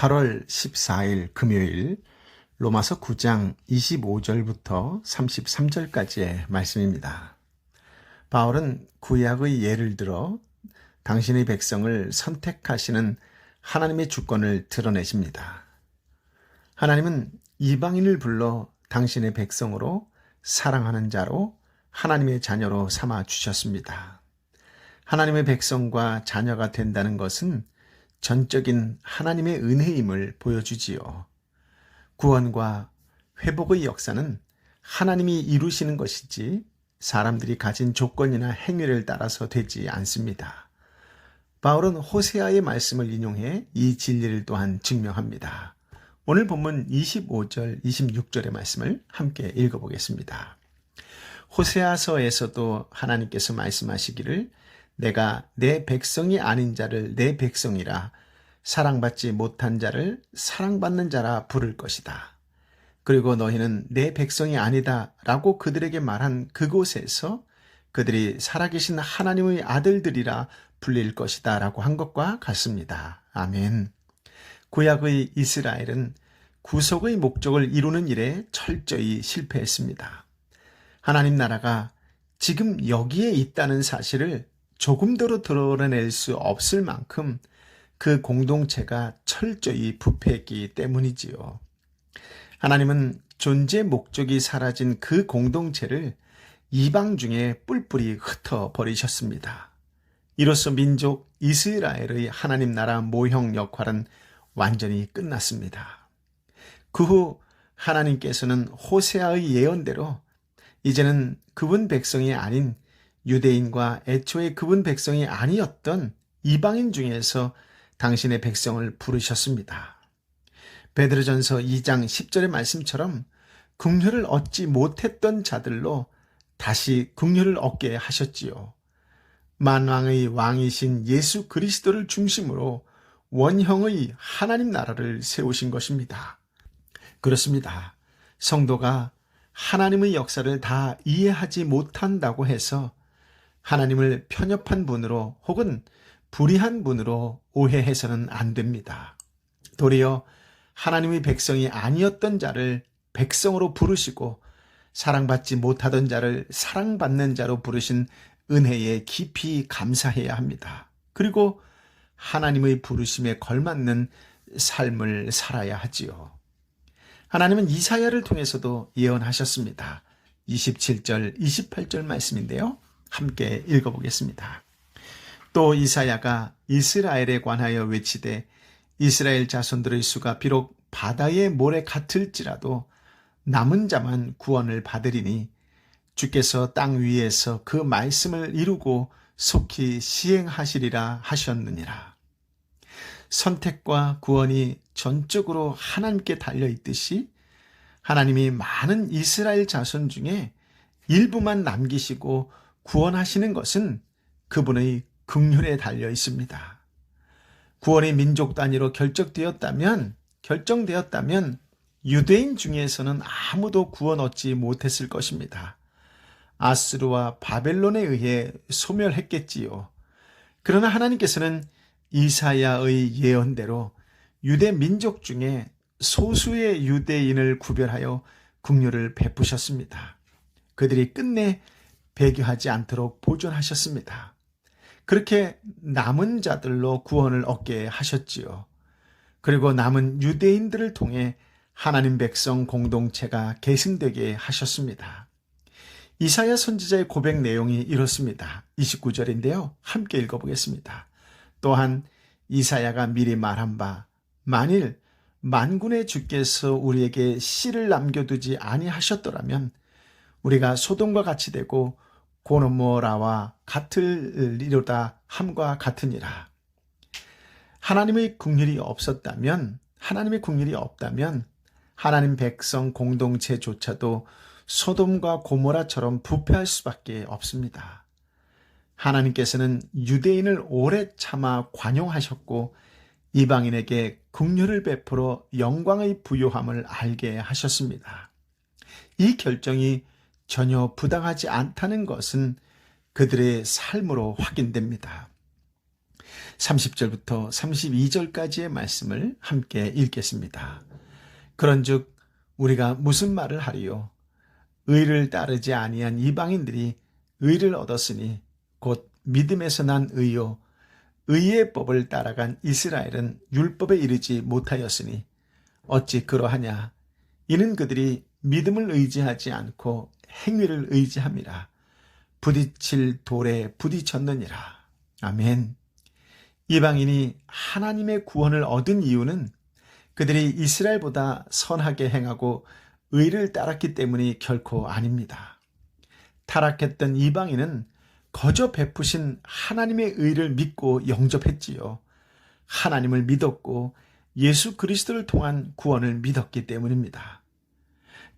8월 14일 금요일 로마서 9장 25절부터 33절까지의 말씀입니다. 바울은 구약의 예를 들어 당신의 백성을 선택하시는 하나님의 주권을 드러내십니다. 하나님은 이방인을 불러 당신의 백성으로 사랑하는 자로 하나님의 자녀로 삼아 주셨습니다. 하나님의 백성과 자녀가 된다는 것은 전적인 하나님의 은혜임을 보여주지요. 구원과 회복의 역사는 하나님이 이루시는 것이지 사람들이 가진 조건이나 행위를 따라서 되지 않습니다. 바울은 호세아의 말씀을 인용해 이 진리를 또한 증명합니다. 오늘 본문 25절, 26절의 말씀을 함께 읽어보겠습니다. 호세아서에서도 하나님께서 말씀하시기를 내가 내 백성이 아닌 자를 내 백성이라 사랑받지 못한 자를 사랑받는 자라 부를 것이다. 그리고 너희는 내 백성이 아니다 라고 그들에게 말한 그곳에서 그들이 살아계신 하나님의 아들들이라 불릴 것이다 라고 한 것과 같습니다. 아멘. 구약의 이스라엘은 구속의 목적을 이루는 일에 철저히 실패했습니다. 하나님 나라가 지금 여기에 있다는 사실을 조금더러 드러낼 수 없을 만큼 그 공동체가 철저히 부패했기 때문이지요. 하나님은 존재 목적이 사라진 그 공동체를 이방 중에 뿔뿔이 흩어 버리셨습니다. 이로써 민족 이스라엘의 하나님 나라 모형 역할은 완전히 끝났습니다. 그 후 하나님께서는 호세아의 예언대로 이제는 그분 백성이 아닌 유대인과 애초에 그분 백성이 아니었던 이방인 중에서 당신의 백성을 부르셨습니다. 베드로전서 2장 10절의 말씀처럼 긍휼을 얻지 못했던 자들로 다시 긍휼을 얻게 하셨지요. 만왕의 왕이신 예수 그리스도를 중심으로 원형의 하나님 나라를 세우신 것입니다. 그렇습니다. 성도가 하나님의 역사를 다 이해하지 못한다고 해서 하나님을 편협한 분으로 혹은 불의한 분으로 오해해서는 안 됩니다. 도리어 하나님의 백성이 아니었던 자를 백성으로 부르시고 사랑받지 못하던 자를 사랑받는 자로 부르신 은혜에 깊이 감사해야 합니다. 그리고 하나님의 부르심에 걸맞는 삶을 살아야 하지요. 하나님은 이사야를 통해서도 예언하셨습니다. 27절, 28절 말씀인데요. 함께 읽어보겠습니다. 또 이사야가 이스라엘에 관하여 외치되 이스라엘 자손들의 수가 비록 바다의 모래 같을지라도 남은 자만 구원을 받으리니 주께서 땅 위에서 그 말씀을 이루고 속히 시행하시리라 하셨느니라. 선택과 구원이 전적으로 하나님께 달려 있듯이 하나님이 많은 이스라엘 자손 중에 일부만 남기시고 구원하시는 것은 그분의 극률에 달려 있습니다. 구원의 민족 단위로 결정되었다면 결정되었다면 유대인 중에서는 아무도 구원 얻지 못했을 것입니다. 아스르와 바벨론에 의해 소멸했겠지요. 그러나 하나님께서는 이사야의 예언대로 유대 민족 중에 소수의 유대인을 구별하여 국류를 베푸셨습니다. 그들이 끝내 배교하지 않도록 보존하셨습니다. 그렇게 남은 자들로 구원을 얻게 하셨지요. 그리고 남은 유대인들을 통해 하나님 백성 공동체가 계승되게 하셨습니다. 이사야 선지자의 고백 내용이 이렇습니다. 29절인데요. 함께 읽어보겠습니다. 또한 이사야가 미리 말한 바 만일 만군의 주께서 우리에게 씨를 남겨두지 아니하셨더라면 우리가 소돔과 같이 되고 고노모라와 같을리로다 함과 같으니라. 하나님의 국률이 없었다면 하나님의 국률이 없다면 하나님 백성 공동체조차도 소돔과 고모라처럼 부패할 수밖에 없습니다. 하나님께서는 유대인을 오래 참아 관용하셨고 이방인에게 국률을 베풀어 영광의 부요함을 알게 하셨습니다. 이 결정이 전혀 부당하지 않다는 것은 그들의 삶으로 확인됩니다. 30절부터 32절까지의 말씀을 함께 읽겠습니다. 그런즉 우리가 무슨 말을 하리요? 의를 따르지 아니한 이방인들이 의를 얻었으니 곧 믿음에서 난 의요 의의 법을 따라간 이스라엘은 율법에 이르지 못하였으니 어찌 그러하냐 이는 그들이 믿음을 의지하지 않고 행위를 의지함이라 부딪힐 돌에 부딪혔느니라 아멘 이방인이 하나님의 구원을 얻은 이유는 그들이 이스라엘보다 선하게 행하고 의를 따랐기 때문이 결코 아닙니다. 타락했던 이방인은 거저 베푸신 하나님의 의를 믿고 영접했지요. 하나님을 믿었고 예수 그리스도를 통한 구원을 믿었기 때문입니다.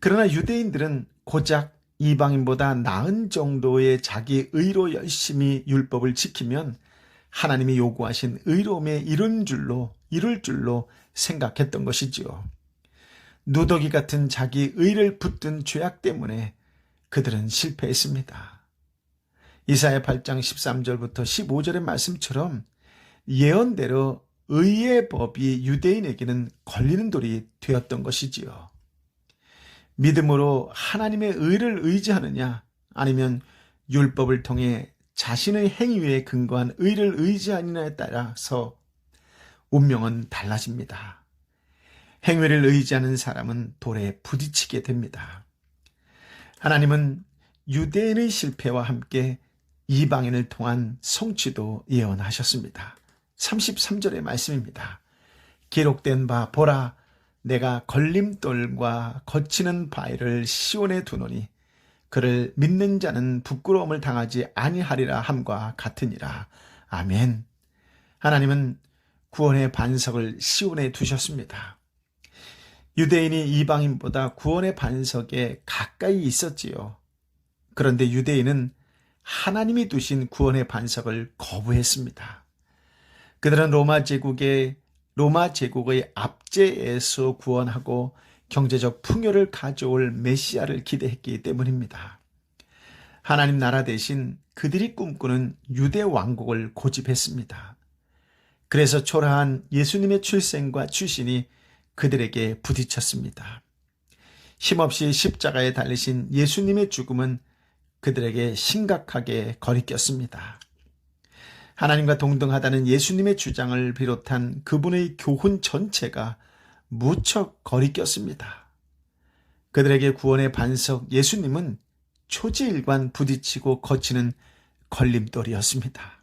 그러나 유대인들은 고작 이방인보다 나은 정도의 자기 의로 열심히 율법을 지키면 하나님이 요구하신 의로움에 이른 줄로 이룰 줄로 생각했던 것이지요. 누더기 같은 자기 의를 붙든 죄악 때문에 그들은 실패했습니다. 이사야 8장 13절부터 15절의 말씀처럼 예언대로 의의 법이 유대인에게는 걸리는 돌이 되었던 것이지요. 믿음으로 하나님의 의를 의지하느냐 아니면 율법을 통해 자신의 행위에 근거한 의를 의지하느냐에 따라서 운명은 달라집니다. 행위를 의지하는 사람은 돌에 부딪히게 됩니다. 하나님은 유대인의 실패와 함께 이방인을 통한 성취도 예언하셨습니다. 33절의 말씀입니다. 기록된 바 보라 내가 걸림돌과 거치는 바위를 시온에 두노니 그를 믿는 자는 부끄러움을 당하지 아니하리라 함과 같으니라. 아멘. 하나님은 구원의 반석을 시온에 두셨습니다. 유대인이 이방인보다 구원의 반석에 가까이 있었지요. 그런데 유대인은 하나님이 두신 구원의 반석을 거부했습니다. 그들은 로마 제국의 로마 제국의 압제에서 구원하고 경제적 풍요를 가져올 메시아를 기대했기 때문입니다. 하나님 나라 대신 그들이 꿈꾸는 유대 왕국을 고집했습니다. 그래서 초라한 예수님의 출생과 출신이 그들에게 부딪혔습니다. 힘없이 십자가에 달리신 예수님의 죽음은 그들에게 심각하게 거리꼈습니다. 하나님과 동등하다는 예수님의 주장을 비롯한 그분의 교훈 전체가 무척 거리꼈습니다. 그들에게 구원의 반석 예수님은 초지일관 부딪히고 거치는 걸림돌이었습니다.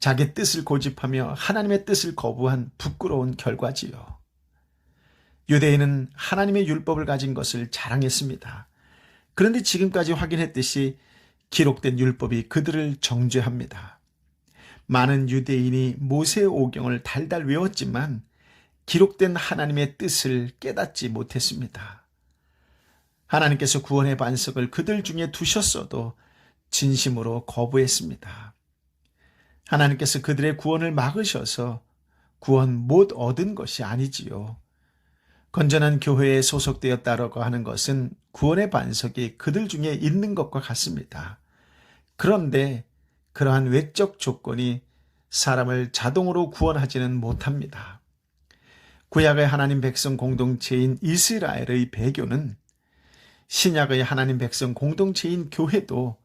자기 뜻을 고집하며 하나님의 뜻을 거부한 부끄러운 결과지요. 유대인은 하나님의 율법을 가진 것을 자랑했습니다. 그런데 지금까지 확인했듯이 기록된 율법이 그들을 정죄합니다. 많은 유대인이 모세 오경을 달달 외웠지만 기록된 하나님의 뜻을 깨닫지 못했습니다. 하나님께서 구원의 반석을 그들 중에 두셨어도 진심으로 거부했습니다. 하나님께서 그들의 구원을 막으셔서 구원 못 얻은 것이 아니지요. 건전한 교회에 소속되었다라고 하는 것은 구원의 반석이 그들 중에 있는 것과 같습니다. 그런데 그러한 외적 조건이 사람을 자동으로 구원하지는 못합니다. 구약의 하나님 백성 공동체인 이스라엘의 배교는 신약의 하나님 백성 공동체인 교회도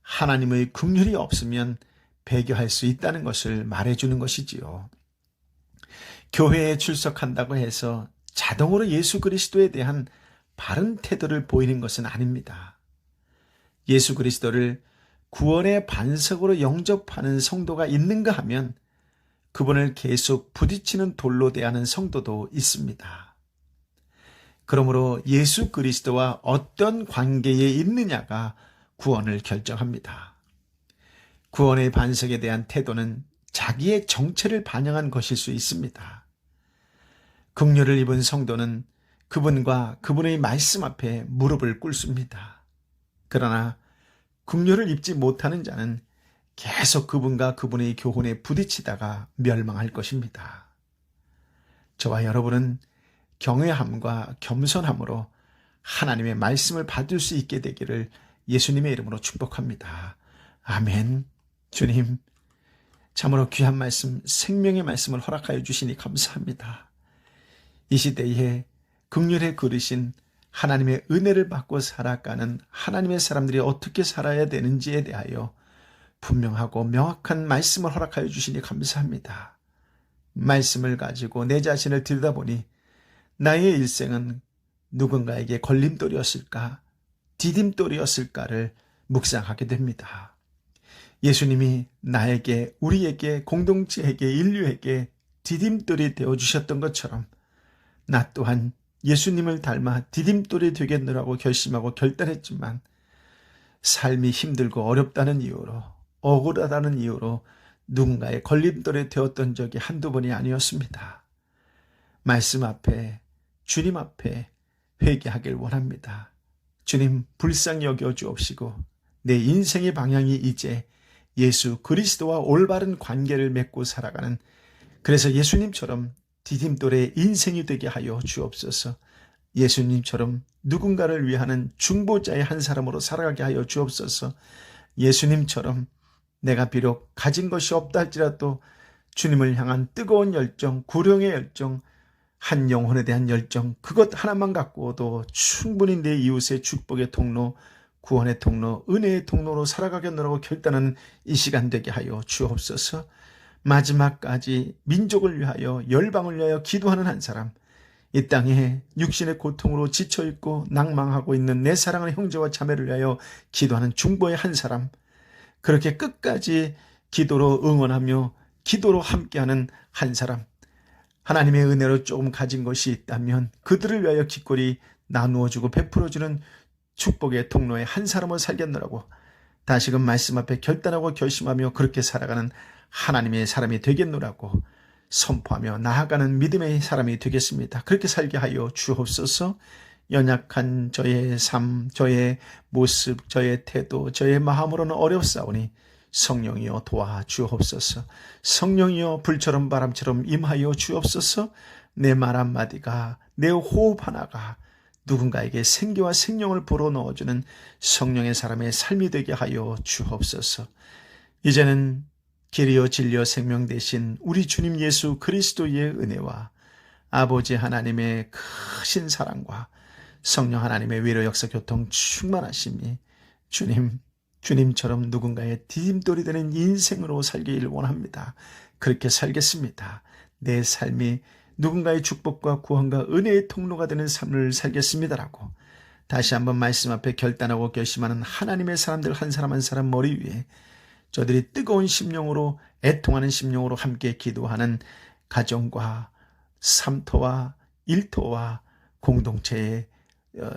하나님의 긍휼이 없으면 배교할 수 있다는 것을 말해주는 것이지요. 교회에 출석한다고 해서 자동으로 예수 그리스도에 대한 바른 태도를 보이는 것은 아닙니다. 예수 그리스도를 구원의 반석으로 영접하는 성도가 있는가 하면 그분을 계속 부딪히는 돌로 대하는 성도도 있습니다. 그러므로 예수 그리스도와 어떤 관계에 있느냐가 구원을 결정합니다. 구원의 반석에 대한 태도는 자기의 정체를 반영한 것일 수 있습니다. 긍휼을 입은 성도는 그분과 그분의 말씀 앞에 무릎을 꿇습니다. 그러나 긍휼을 입지 못하는 자는 계속 그분과 그분의 교훈에 부딪히다가 멸망할 것입니다. 저와 여러분은 경외함과 겸손함으로 하나님의 말씀을 받을 수 있게 되기를 예수님의 이름으로 축복합니다. 아멘. 주님, 참으로 귀한 말씀, 생명의 말씀을 허락하여 주시니 감사합니다. 이 시대에 극률에 그르신 하나님의 은혜를 받고 살아가는 하나님의 사람들이 어떻게 살아야 되는지에 대하여 분명하고 명확한 말씀을 허락하여 주시니 감사합니다. 말씀을 가지고 내 자신을 들여다보니 나의 일생은 누군가에게 걸림돌이었을까, 디딤돌이었을까를 묵상하게 됩니다. 예수님이 나에게, 우리에게, 공동체에게, 인류에게 디딤돌이 되어 주셨던 것처럼 나 또한 예수님을 닮아 디딤돌이 되겠노라고 결심하고 결단했지만 삶이 힘들고 어렵다는 이유로 억울하다는 이유로 누군가의 걸림돌이 되었던 적이 한두 번이 아니었습니다. 말씀 앞에 주님 앞에 회개하길 원합니다. 주님 불쌍히 여겨 주옵시고 내 인생의 방향이 이제 예수 그리스도와 올바른 관계를 맺고 살아가는 그래서 예수님처럼 디딤돌의 인생이 되게 하여 주옵소서. 예수님처럼 누군가를 위하는 중보자의 한 사람으로 살아가게 하여 주옵소서. 예수님처럼 내가 비록 가진 것이 없다 할지라도 주님을 향한 뜨거운 열정, 구령의 열정, 한 영혼에 대한 열정, 그것 하나만 갖고도 충분히 내 이웃의 축복의 통로, 구원의 통로, 은혜의 통로로 살아가겠노라고 결단하는 이 시간 되게 하여 주옵소서. 마지막까지 민족을 위하여 열방을 위하여 기도하는 한 사람. 이 땅에 육신의 고통으로 지쳐 있고 낭망하고 있는 내 사랑하는 형제와 자매를 위하여 기도하는 중보의 한 사람. 그렇게 끝까지 기도로 응원하며 기도로 함께하는 한 사람. 하나님의 은혜로 조금 가진 것이 있다면 그들을 위하여 기꺼이 나누어주고 베풀어주는 축복의 통로에 한 사람을 살겠노라고 다시금 말씀 앞에 결단하고 결심하며 그렇게 살아가는 하나님의 사람이 되겠노라고 선포하며 나아가는 믿음의 사람이 되겠습니다. 그렇게 살게 하여 주옵소서. 연약한 저의 삶, 저의 모습, 저의 태도, 저의 마음으로는 어렵사오니 성령이여 도와 주옵소서. 성령이여 불처럼 바람처럼 임하여 주옵소서. 내 말 한마디가 내 호흡 하나가 누군가에게 생기와 생명을 불어넣어주는 성령의 사람의 삶이 되게 하여 주옵소서. 이제는 길이요 진리요 생명 대신 우리 주님 예수 그리스도의 은혜와 아버지 하나님의 크신 사랑과 성령 하나님의 위로 역사 교통 충만하심이 주님 주님처럼 누군가의 디딤돌이 되는 인생으로 살기를 원합니다. 그렇게 살겠습니다. 내 삶이 누군가의 축복과 구원과 은혜의 통로가 되는 삶을 살겠습니다라고 다시 한번 말씀 앞에 결단하고 결심하는 하나님의 사람들 한 사람 한 사람 머리 위에 저들이 뜨거운 심령으로 애통하는 심령으로 함께 기도하는 가정과 삼토와 일토와 공동체의 어,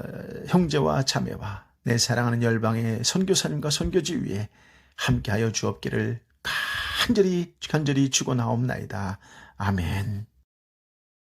형제와 자매와 내 사랑하는 열방의 선교사님과 선교지 위에 함께하여 주옵기를 간절히 간절히 주고 나옵나이다. 아멘.